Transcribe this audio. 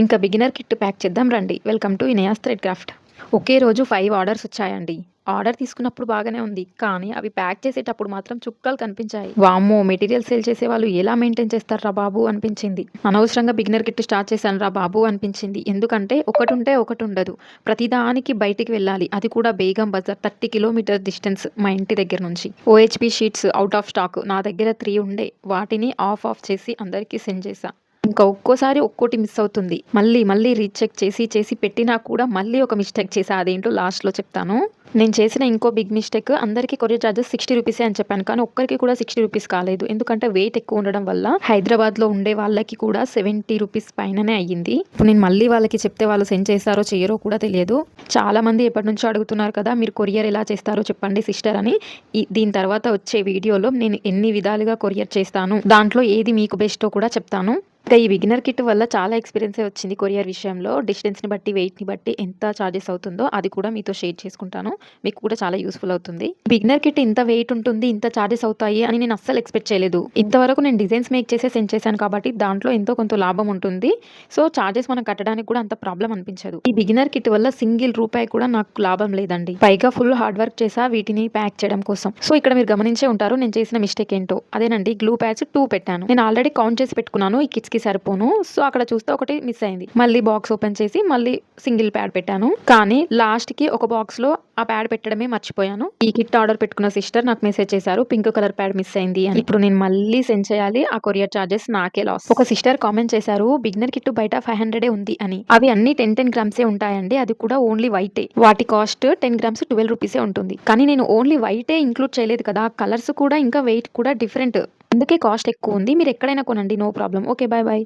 ఇంకా beginner kit pack చేద్దాం రండి. Welcome to Inaya's thread craft ఒకే రోజు ఫైవ్ ఆర్డర్స్ వచ్చాయండి. ఆర్డర్ తీసుకున్నప్పుడు బాగానే ఉంది కానీ అవి ప్యాక్ చేసేటప్పుడు మాత్రం చుక్కలు కనిపించాయి. వామ్మో మెటీరియల్ సేల్ చేసే వాళ్ళు ఎలా మెయింటైన్ చేస్తారా బాబు అనిపించింది. అనవసరంగా బిగినర్ కిట్ స్టార్ట్ చేశాను రా బాబు అనిపించింది. ఎందుకంటే ఒకటి ఉంటే ఒకటి ఉండదు ప్రతిదానికి బయటికి వెళ్ళాలి. అది కూడా Begum Bazar thirty kilometre distance మా ఇంటి దగ్గర నుంచి. OHP sheets out of stock నా దగ్గర త్రీ ఉండే. వాటిని ఆఫ్ ఆఫ్ చేసి అందరికీ సెండ్ చేశాను ఇంకా ఒక్కోసారి ఒక్కోటి మిస్ అవుతుంది. మళ్ళీ మళ్ళీ రీచెక్ చేసి చేసి పెట్టినా కూడా మళ్ళీ ఒక మిస్టేక్ చేసా. అదేంటో లాస్ట్లో చెప్తాను. నేను చేసిన ఇంకో బిగ్ మిస్టేక్ అందరికీ కొరియర్ చార్జెస్ సిక్స్టీ రూపీసే అని చెప్పాను. కానీ ఒక్కరికి కూడా సిక్స్టీ రూపీస్ కాలేదు. ఎందుకంటే వెయిట్ ఎక్కువ ఉండడం వల్ల హైదరాబాద్లో ఉండే వాళ్ళకి కూడా సెవెంటీ రూపీస్ పైననే అయ్యింది. ఇప్పుడు నేను మళ్ళీ వాళ్ళకి చెప్తే వాళ్ళు సెండ్ చేస్తారో చేయరో కూడా తెలియదు. చాలా మంది ఎప్పటి నుంచో అడుగుతున్నారు కదా మీరు కొరియర్ ఎలా చేస్తారో చెప్పండి సిస్టర్ అని. దీని తర్వాత వచ్చే వీడియోలో నేను ఎన్ని విధాలుగా కొరియర్ చేస్తాను దాంట్లో ఏది మీకు బెస్టో కూడా చెప్తాను. ఇంకా ఈ బిగినర్ కిట్ వల్ల చాలా ఎక్స్పీరియన్సే వచ్చింది కొరియర్ విషయంలో. డిస్టెన్స్ని బట్టి వెయిట్ని బట్టి ఎంత ఛార్జెస్ అవుతుందో అది కూడా మీతో షేర్ చేసుకుంటాను. మీకు కూడా చాలా యూస్ఫుల్ అవుతుంది. బిగినర్ కిట్ ఇంత వెయిట్ ఉంటుంది ఇంత ఛార్జెస్ అవుతాయి అని నేను అస్సలు ఎక్స్పెక్ట్ చేయలేదు. ఇంతవరకు నేను డిజైన్స్ మేక్ చేసే సెండ్ చేశాను కాబట్టి దాంట్లో ఎంతో కొంత లాభం ఉంటుంది. సో చార్జెస్ మనం కట్టడానికి కూడా అంత ప్రాబ్లం అనిపించదు. ఈ బిగినర్ కిట్ వల్ల సింగిల్ రూపాయి కూడా నాకు లాభం లేదండి. పైగా ఫుల్ హార్డ్ వర్క్ చేసా వీటిని ప్యాక్ చేయడం కోసం. సో ఇక్కడ మీరు గమనించే ఉంటారు నేను చేసిన మిస్టేక్ ఏంటో. అదేనండి గ్లూ ప్యాడ్స్ టూ పెట్టాను. నేను ఆల్రెడీ కౌంట్ చేసి పెట్టుకున్నాను ఈ కిట్స్ కి సరిపోను. సో అక్కడ చూస్తే ఒకటి మిస్ అయింది. మళ్ళీ బాక్స్ ఓపెన్ చేసి మళ్ళీ సింగిల్ ప్యాడ్ పెట్టాను. కానీ లాస్ట్కి ఒక బాక్స్లో ఆ ప్యాడ్ పెట్టడమే మర్చిపోయాను. ఈ కిట్ ఆర్డర్ పెట్టుకున్న సిస్టర్ నాకు మెసేజ్ చేశారు పింక్ కలర్ ప్యాడ్ మిస్ అయింది అని. ఇప్పుడు నేను మళ్ళీ సెండ్ చేయాలి ఆ కొరియర్ చార్జెస్ నాకే లాస్ ఒక సిస్టర్ కామెంట్ చేశారు బిగినర్ కిట్ బయట ఫైవ్ హండ్రెడ్ ఉంది అని. అవి అన్ని టెన్ టెన్ గ్రామ్సే ఉంటాయండి అది కూడా ఓన్లీ వైటే వాటి కాస్ట్ టెన్ గ్రామ్స్ ట్వెల్వ్ రూపీసే ఉంటుంది. కానీ నేను ఓన్లీ వైటే ఇంక్లూడ్ చేయలేదు కదా కలర్స్ కూడా ఇంకా వెయిట్ కూడా డిఫరెంట్ అందుకే కాస్ట్ ఎక్కువ ఉంది. మీరు ఎక్కడైనా కొనండి. No problem. Okay bye bye